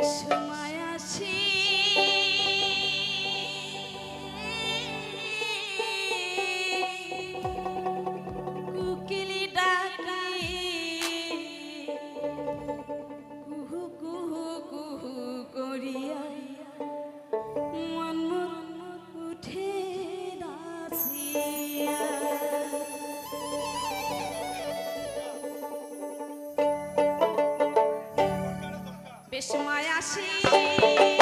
Jesus. বেশ মায়াসী